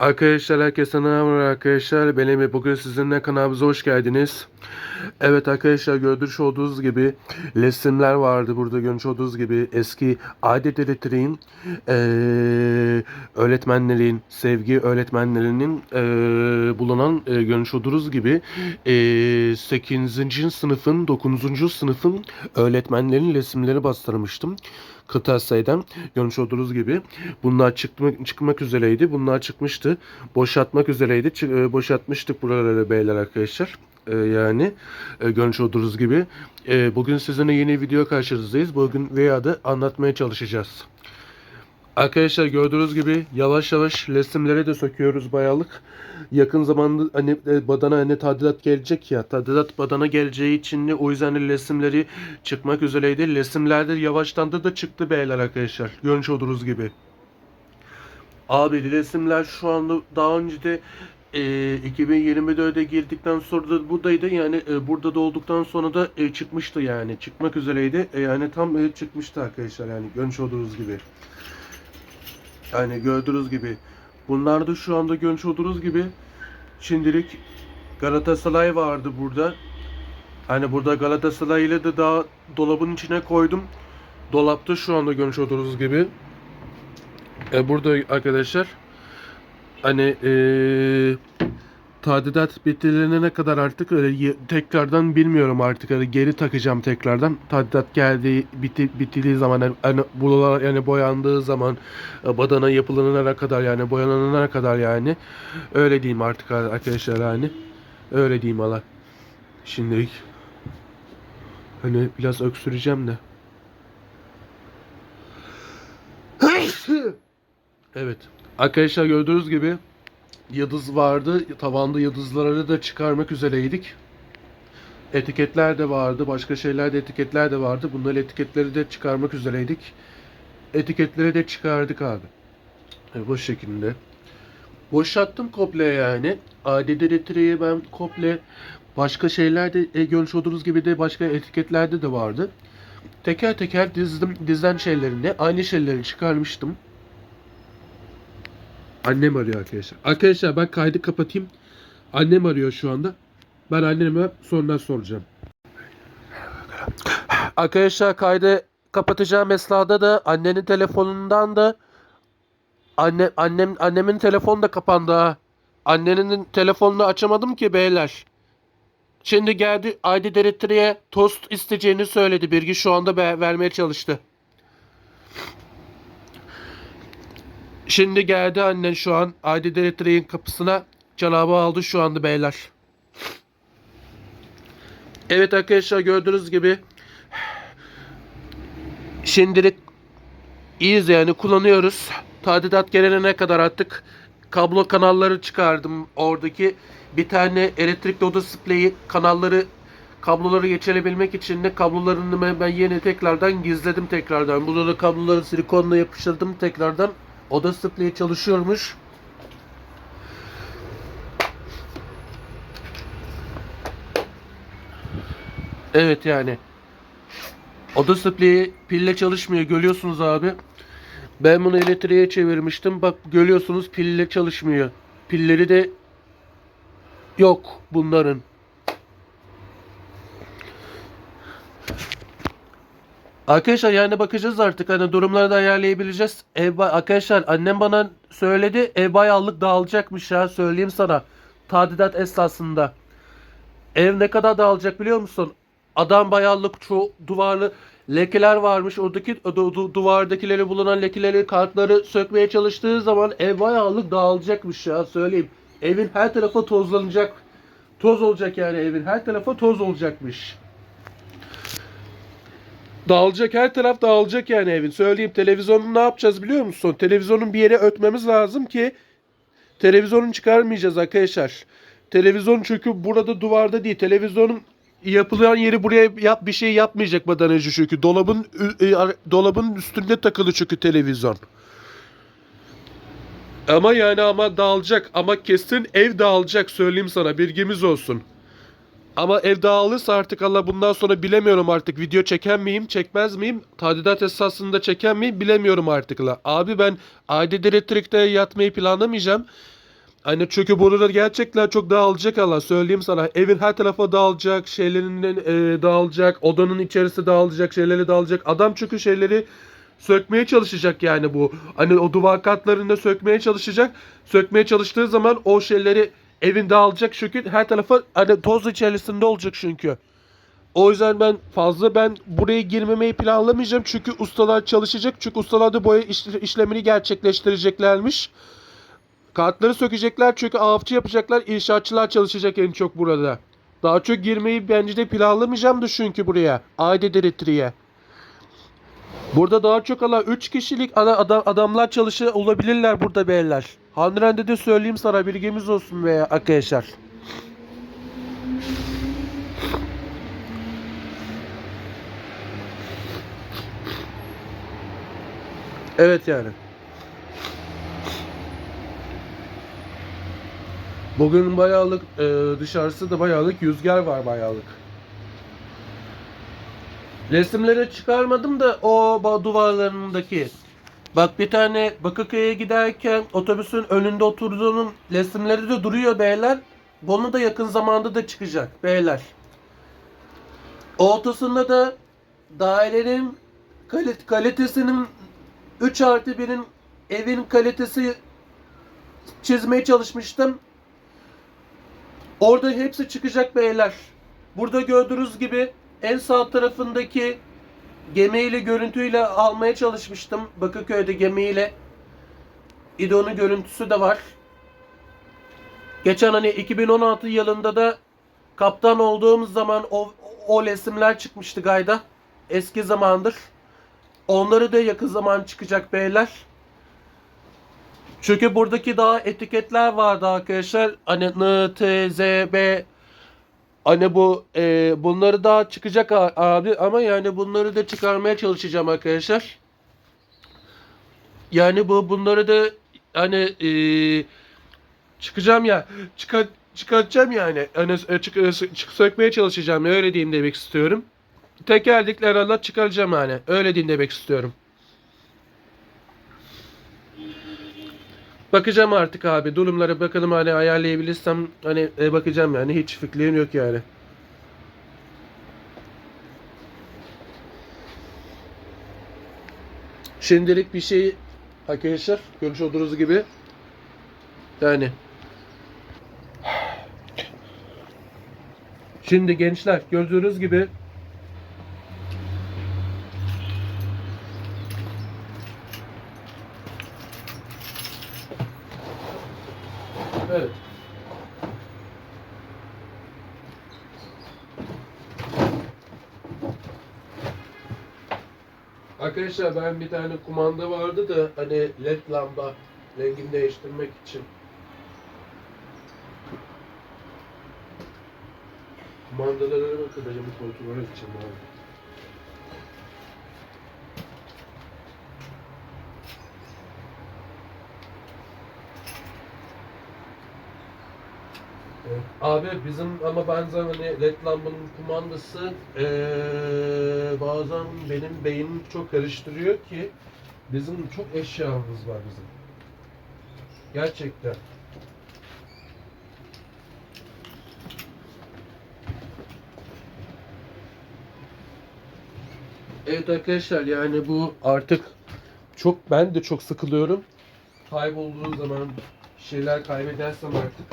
Arkadaşlar herkese merhaba arkadaşlar. Benim bugün sizinle kanalımıza hoş geldiniz. Evet arkadaşlar görmüş olduğunuz gibi resimler vardı burada görmüş olduğunuz gibi eski adet elektriğin eee öğretmenlerin sevgi öğretmenlerinin eee, bulunan eee, görmüş olduğunuz gibi eee 8. sınıfın 9. sınıfın öğretmenlerin resimleri bastırmıştım kırtasiyeden görmüş olduğunuz gibi bunlar çıkmak, çıkmak üzereydi. Bunlar çıkmıştı. Boşaltmak üzereydi. Çı- e, boşaltmıştık buraları beyler arkadaşlar. E, yani e, görmüş olduğunuz gibi. E, bugün sizinle yeni video karşınızdayız. Bugün veya da anlatmaya çalışacağız. Arkadaşlar gördüğünüz gibi yavaş yavaş resimleri de söküyoruz bayalık. Yakın zamanda hani e, badana hani tadilat gelecek ya. Tadilat badana geleceği için o yüzden de resimleri çıkmak üzereydi. Resimlerde yavaştan da da çıktı beyler arkadaşlar. Görmüş olduğunuz gibi. Abi resimler şu anda daha önce de e, 2024'e girdikten sonra da buradaydı. Yani e, burada da olduktan sonra da e, çıkmıştı yani. Çıkmak üzereydi. E, yani tam e, çıkmıştı arkadaşlar yani görmüş olduğunuz gibi. Yani gördüğünüz gibi. Bunlar da şu anda görmüş olduğunuz gibi şimdilik Galatasaray vardı burada. Hani burada Galatasaray ile de daha dolabın içine koydum. Dolapta şu anda görmüş olduğunuz gibi. E, burada arkadaşlar hani e, tadilat bitirilene kadar artık öyle tekrardan bilmiyorum artık hani geri takacağım tekrardan. Tadilat geldiği biti, bitildiği zaman hani, hani buralar yani boyandığı zaman e, badana yapılanana kadar yani boyanana kadar yani. Öyle diyeyim artık arkadaşlar yani öyle diyeyim hala şimdilik hani biraz öksüreceğim de Evet. Arkadaşlar gördüğünüz gibi yıldız vardı. Tavanda yıldızları da çıkarmak üzereydik. Etiketler de vardı. Başka şeyler de etiketler de vardı. Bunları etiketleri de çıkarmak üzereydik. Etiketleri de çıkardık abi. E, bu şekilde. Boşalttım komple yani. Adede letreyi ben komple başka şeyler de e, görmüş olduğunuz gibi de başka etiketlerde de vardı. Teker teker dizdim dizden şeylerini aynı şeyleri çıkarmıştım. Annem arıyor arkadaşlar. Arkadaşlar ben kaydı kapatayım. Annem arıyor şu anda. Ben anneme sonra soracağım. Arkadaşlar kaydı kapatacağım esnada da annenin telefonundan da anne annem annemin telefonu da kapandı ha. Annenin telefonunu açamadım ki beyler. Şimdi geldi ID Directory'e tost isteyeceğini söyledi. Birgi şu anda vermeye çalıştı. Şimdi geldi annen şu an ID Directory'in kapısına cevabı aldı şu anda beyler. Evet arkadaşlar gördüğünüz gibi şimdilik iyiyiz yani kullanıyoruz. Tadilat gelene kadar artık kablo kanalları çıkardım. Oradaki bir tane elektrik oda spreyi kanalları kabloları geçirebilmek için de kablolarını ben yeni tekrardan gizledim tekrardan. Burada da kabloları silikonla yapıştırdım tekrardan. Oda spreyi çalışıyormuş. Evet yani. Oda spreyi pille çalışmıyor görüyorsunuz abi. Ben bunu elektriğe çevirmiştim. Bak görüyorsunuz pille çalışmıyor. Pilleri de yok bunların. Arkadaşlar yani bakacağız artık hani durumları da ayarlayabileceğiz. Ev arkadaşlar annem bana söyledi ev bayağılık dağılacakmış ya söyleyeyim sana. Tadilat esnasında. Ev ne kadar dağılacak biliyor musun? Adam bayağılık çoğu duvarlı lekeler varmış. Oradaki du- du- duvardakileri bulunan lekeleri kartları sökmeye çalıştığı zaman ev bayağılık dağılacakmış ya söyleyeyim. Evin her tarafı tozlanacak. Toz olacak yani evin her tarafı toz olacakmış. Dağılacak her taraf dağılacak yani evin. Söyleyeyim televizyonu ne yapacağız biliyor musun? Televizyonun bir yere ötmemiz lazım ki televizyonu çıkarmayacağız arkadaşlar. Televizyon çünkü burada duvarda değil. Televizyonun yapılan yeri buraya yap bir şey yapmayacak badanacı çünkü dolabın e, dolabın üstünde takılı çünkü televizyon. Ama yani ama dağılacak ama kesin ev dağılacak söyleyeyim sana bilgimiz olsun. Ama ev dağılırsa artık Allah bundan sonra bilemiyorum artık video çeken miyim çekmez miyim tadilat esasında çeken miyim bilemiyorum artık la. Abi ben ID Directory'de yatmayı planlamayacağım. Hani çünkü burada gerçekten çok dağılacak Allah söyleyeyim sana. Evin her tarafa dağılacak, şeylerin e, dağılacak, odanın içerisi dağılacak, şeyleri dağılacak. Adam çünkü şeyleri sökmeye çalışacak yani bu. Hani o duvar katlarını sökmeye çalışacak. Sökmeye çalıştığı zaman o şeyleri evin dağılacak çünkü her tarafa hani toz içerisinde olacak çünkü. O yüzden ben fazla ben buraya girmemeyi planlamayacağım çünkü ustalar çalışacak. Çünkü ustalar da boya iş- işlemini gerçekleştireceklermiş. Kartları sökecekler çünkü avcı yapacaklar. İnşaatçılar çalışacak en çok burada. Daha çok girmeyi bence de planlamayacağım da çünkü buraya. Aile Diretri'ye. Burada daha çok ala 3 kişilik adam, adamlar çalışır olabilirler burada beyler. Hanrende de söyleyeyim sana bilgimiz olsun veya arkadaşlar. Evet yani. Bugün bayağılık e, dışarısı da bayağılık rüzgar var bayağılık. Resimleri çıkarmadım da o duvarlarındaki. Bak bir tane Bakırköy'e giderken otobüsün önünde oturduğunun resimleri de duruyor beyler. Bunu da yakın zamanda da çıkacak beyler. Ortasında da dairenin kalit kalitesinin 3 artı 1'in evin kalitesi çizmeye çalışmıştım. Orada hepsi çıkacak beyler. Burada gördüğünüz gibi en sağ tarafındaki gemiyle görüntüyle almaya çalışmıştım. Bakırköy'de gemiyle. İdo'nun görüntüsü de var. Geçen hani 2016 yılında da kaptan olduğumuz zaman o, o resimler çıkmıştı gayda. Eski zamandır. Onları da yakın zaman çıkacak beyler. Çünkü buradaki daha etiketler vardı arkadaşlar. Hani N, T, Z, B Hani bu e, bunları daha çıkacak abi ama yani bunları da çıkarmaya çalışacağım arkadaşlar. Yani bu bunları da hani e, çıkacağım ya çıkar, çıkartacağım yani. Hani e, çık, e, çık, sökmeye çalışacağım öyle diyeyim demek istiyorum. Tekerlekler Allah çıkaracağım yani. Öyle diyeyim demek istiyorum. Bakacağım artık abi. Durumlara bakalım hani ayarlayabilirsem hani e, bakacağım yani. Hiç fikrim yok yani. Şimdilik bir şey arkadaşlar görmüş olduğunuz gibi yani Şimdi gençler gördüğünüz gibi Evet. Arkadaşlar ben bir tane kumanda vardı da hani led lamba rengini değiştirmek için. Kumandaları bakacağım kontrol edeceğim abi. Abi bizim ama bazen hani led lambanın kumandası eee, bazen benim beynim çok karıştırıyor ki bizim çok eşyamız var bizim. Gerçekten. Evet arkadaşlar yani bu artık çok ben de çok sıkılıyorum. Kaybolduğu zaman şeyler kaybedersem artık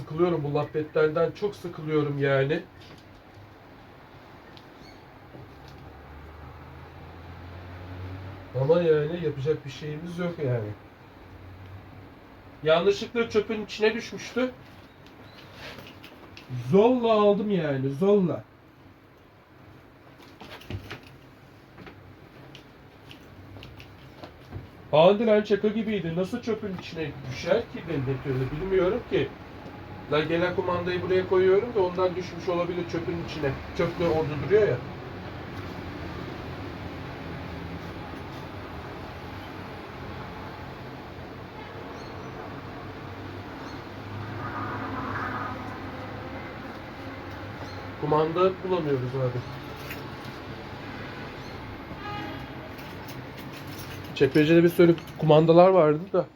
sıkılıyorum bu muhabbetlerden çok sıkılıyorum yani. Ama yani yapacak bir şeyimiz yok yani. Yanlışlıkla çöpün içine düşmüştü. Zolla aldım yani zolla. Andiren şaka gibiydi. Nasıl çöpün içine düşer ki ben de türlü bilmiyorum ki. Lan gelen kumandayı buraya koyuyorum da ondan düşmüş olabilir çöpün içine. Çöp de orada duruyor ya. Kumanda bulamıyoruz abi. Çekmecede bir sürü kumandalar vardı da.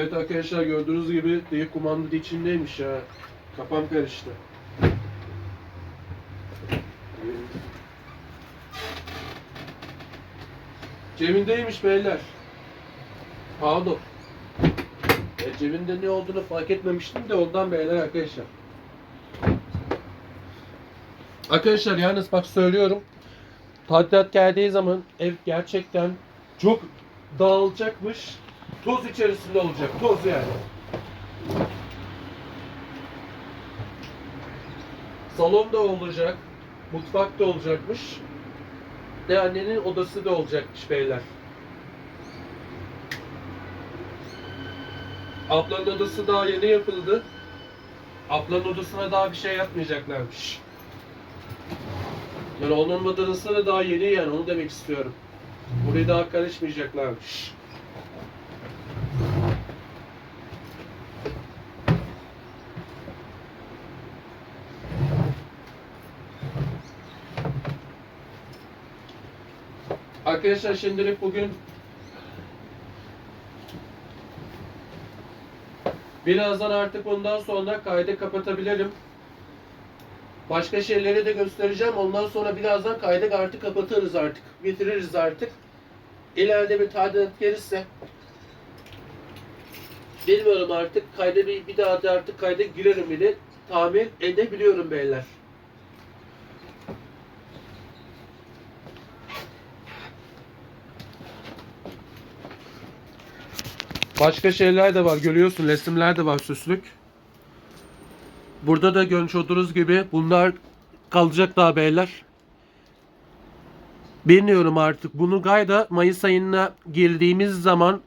Evet arkadaşlar gördüğünüz gibi deyip kumanda içindeymiş ya. Kafam karıştı. Cebindeymiş beyler. Pardon. E, cebinde ne olduğunu fark etmemiştim de ondan beyler arkadaşlar. Arkadaşlar yalnız bak söylüyorum. Tadilat geldiği zaman ev gerçekten çok dağılacakmış. Toz içerisinde olacak. Toz yani. Salon da olacak. Mutfak da olacakmış. De annenin odası da olacakmış beyler. Ablanın odası daha yeni yapıldı. Ablanın odasına daha bir şey yapmayacaklarmış. Yani onun odası da daha yeni yani onu demek istiyorum. Buraya daha karışmayacaklarmış. Arkadaşlar şimdilik bugün birazdan artık ondan sonra kaydı kapatabilirim. Başka şeyleri de göstereceğim. Ondan sonra birazdan kaydı artık kapatırız artık. Bitiririz artık. İleride bir tadilat gelirse bilmiyorum artık kayda bir, bir daha da artık kayda girerim bile tahmin edebiliyorum beyler. Başka şeyler de var. Görüyorsun resimler de var süslük. Burada da görmüş gibi bunlar kalacak daha beyler. Bilmiyorum artık. Bunu gayda Mayıs ayına girdiğimiz zaman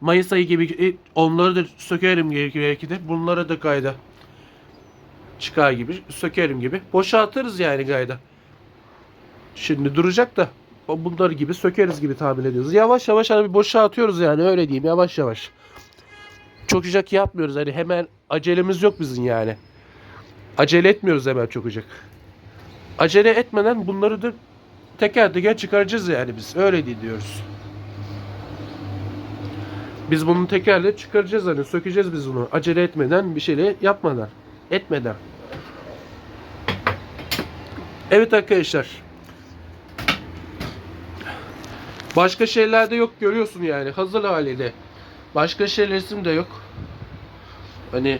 Mayıs ayı gibi e, onları da sökerim belki de. Bunlara da gayda çıkar gibi sökerim gibi. Boşaltırız yani gayda. Şimdi duracak da bunları gibi sökeriz gibi tahmin ediyoruz. Yavaş yavaş hani bir boşaltıyoruz yani öyle diyeyim yavaş yavaş. Çok sıcak yapmıyoruz hani hemen acelemiz yok bizim yani. Acele etmiyoruz hemen çok sıcak. Acele etmeden bunları da teker teker çıkaracağız yani biz. Öyle değil diyoruz. Biz bunu tekerle çıkaracağız hani sökeceğiz biz bunu. Acele etmeden bir şeyle yapmadan. Etmeden. Evet arkadaşlar. Başka şeyler de yok görüyorsun yani hazır haliyle. Başka şey resim de yok. Hani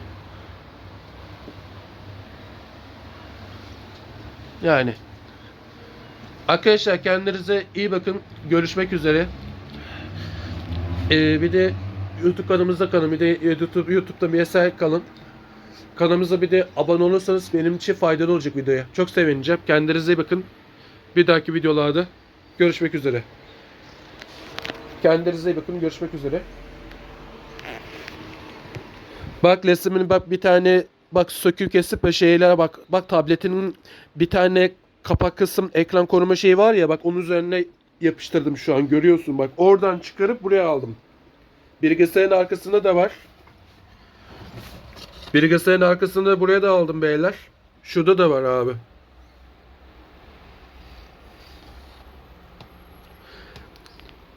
yani Arkadaşlar kendinize iyi bakın. Görüşmek üzere. Ee, bir de YouTube kanalımızda kalın. Bir de YouTube, YouTube'da MSI kalın. Kanalımıza bir de abone olursanız benim için faydalı olacak videoya. Çok sevineceğim. Kendinize iyi bakın. Bir dahaki videolarda görüşmek üzere. Kendinize iyi bakın. Görüşmek üzere. Bak resmini bak bir tane bak sökül kesip şeylere bak. Bak tabletinin bir tane kapak kısım ekran koruma şeyi var ya bak onun üzerine yapıştırdım şu an görüyorsun bak. Oradan çıkarıp buraya aldım. Bilgisayarın arkasında da var. Bilgisayarın arkasında da buraya da aldım beyler. Şurada da var abi.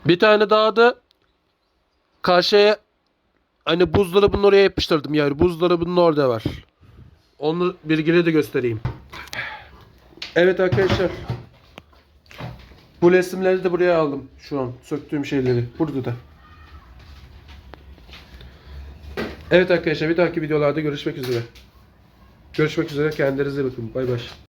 Bir tane daha da karşıya hani buzdolabının oraya yapıştırdım yani buzdolabının orada var. Onu bilgili de göstereyim. Evet arkadaşlar. Bu resimleri de buraya aldım şu an söktüğüm şeyleri. Burada da. Evet arkadaşlar bir dahaki videolarda görüşmek üzere. Görüşmek üzere kendinize bakın. Bay bay.